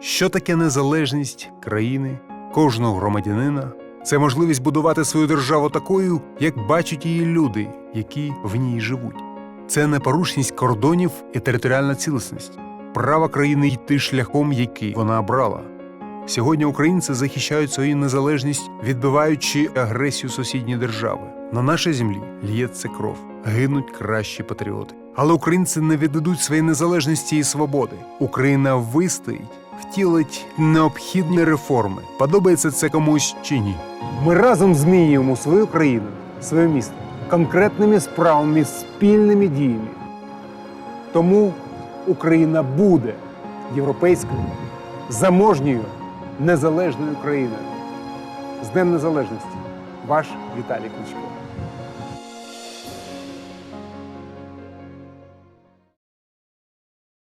Що таке незалежність країни, кожного громадянина? Це можливість будувати свою державу такою, як бачать її люди, які в ній живуть. Це непорушність кордонів і територіальна цілісність, право країни йти шляхом, який вона обрала. Сьогодні українці захищають свою незалежність, відбиваючи агресію сусідньої держави. На нашій землі лється кров, гинуть кращі патріоти. Але українці не віддадуть своєї незалежності і свободи. Україна вистоїть, втілить необхідні реформи. Подобається це комусь чи ні. Ми разом змінюємо свою країну, своє місто конкретними справами, спільними діями. Тому Україна буде європейською, заможньою, незалежною країною. З Днем Незалежності. Ваш Віталій Кличко.